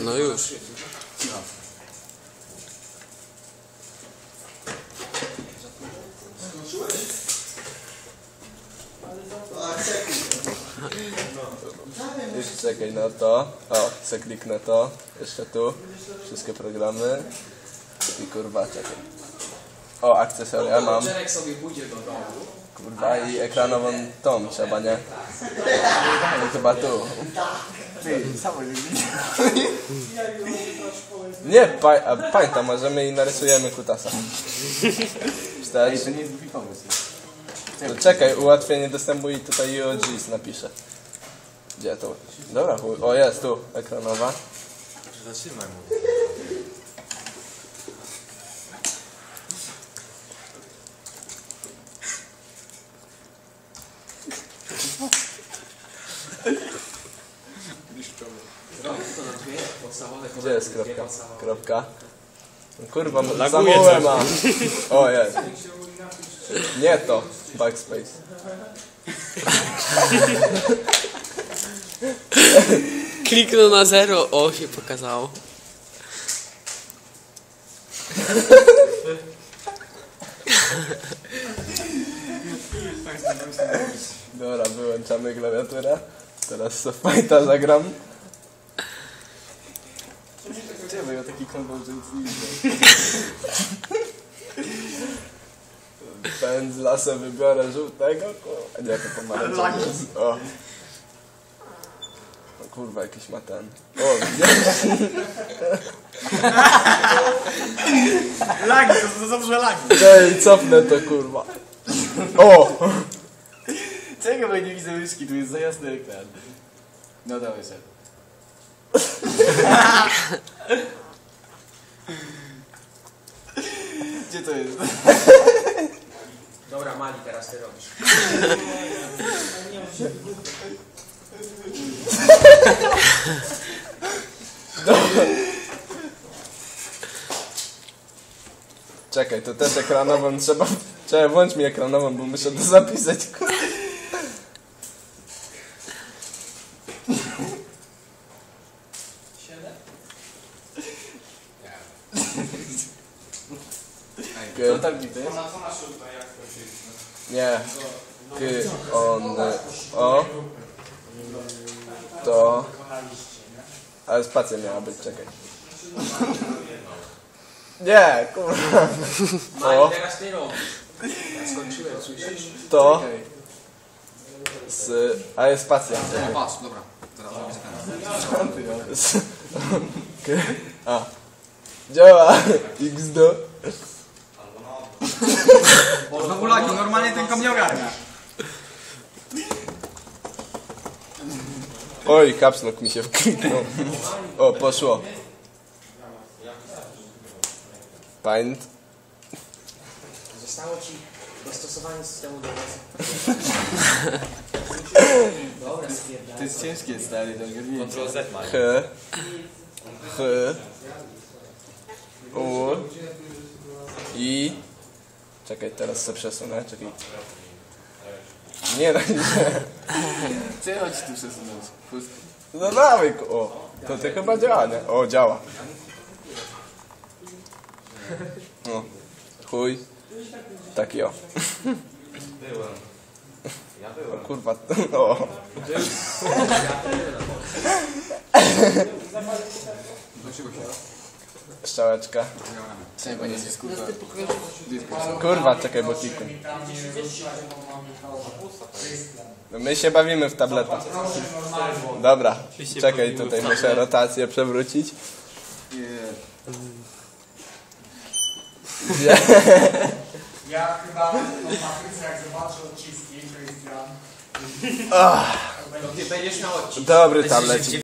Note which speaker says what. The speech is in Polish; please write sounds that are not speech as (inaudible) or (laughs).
Speaker 1: No już.
Speaker 2: Już czekaj na to. O, chcę kliknę to. Jeszcze tu. Wszystkie programy. I kurwa, czekaj. O, akcesoria mam.
Speaker 3: Czerek sobie pójdzie do domu.
Speaker 2: Kurwa i ekranową tą trzeba, nie? No chyba tu. Nie, pa, a, pamiętam, możemy i narysujemy kutasa. Wstać.
Speaker 4: To nie jest głupi pomysł.
Speaker 2: No czekaj, ułatwienie dostępu i tutaj UOGs napiszę. Gdzie to? Dobra, chuj. o jest tu, ekranowa.
Speaker 4: Zatrzymaj mu.
Speaker 3: Rok to na dwie podstawowe
Speaker 2: Gdzie jest kropka? Kropka. No kurwa, mam. O jest. Nie to, backspace.
Speaker 1: Kliknął na zero. O, się pokazało.
Speaker 2: Dobra, wyłączamy klawiaturę. Teraz Sofajta zagram.
Speaker 4: Czemu ja taki nic nie.
Speaker 2: Pędzla se wybiorę żółtego, kurwa. Nie, to pomarańczowy jest. O. O kurwa, jakiś ma ten. O, nie,
Speaker 4: Lagi, to, to zawsze lagi.
Speaker 2: Ej, cofnę to kurwa. O!
Speaker 4: Czego bo nie widzę myszki, tu jest za jasny ekran. No dawaj się. Gdzie to jest?
Speaker 3: Dobra, Mali, teraz ty robisz.
Speaker 2: Czekaj, to też ekranową trzeba... Czekaj, włącz mi ekranową, bo muszę to zapisać.
Speaker 4: Co tam to jest?
Speaker 2: Nie. Ty, on, o. To. Ale spacja miała być, czekaj. Nie, kurwa. O.
Speaker 3: teraz ty robisz. Ja skończyłem, słyszysz?
Speaker 2: To. Z. A jest spacja.
Speaker 4: Patrz, dobra. Teraz robię ten.
Speaker 2: Z, K, a. Działa. XD.
Speaker 4: Znowu lagi, normalnie ten kom nie ogarnia.
Speaker 2: Oj, kapslok mi się wkliknął. O, poszło. Paint.
Speaker 3: Zostało ci dostosowanie systemu do. Dobra,
Speaker 4: To jest ciężkie, stary, do ogarnięcia.
Speaker 2: H. H. U. I. Czekaj, teraz sobie przesunę, czekaj. Nie, no nie. (laughs)
Speaker 4: Czego ci tu przesunąć?
Speaker 2: No dawaj, ku- o. To ty chyba działa, nie? O, działa. (laughs) No. Chuj. Taki o. O kurwa, o. Strzałeczka.
Speaker 4: Czemu nie jest kurwa?
Speaker 2: Kurwa, czekaj, bo kliknę. No my się bawimy w tableta. Dobra, czekaj, tutaj muszę rotację przewrócić. Gdzie?
Speaker 5: Ja chyba po Patrycji, jak zobaczę odciski, to jest ja.
Speaker 2: Dobry tablecik.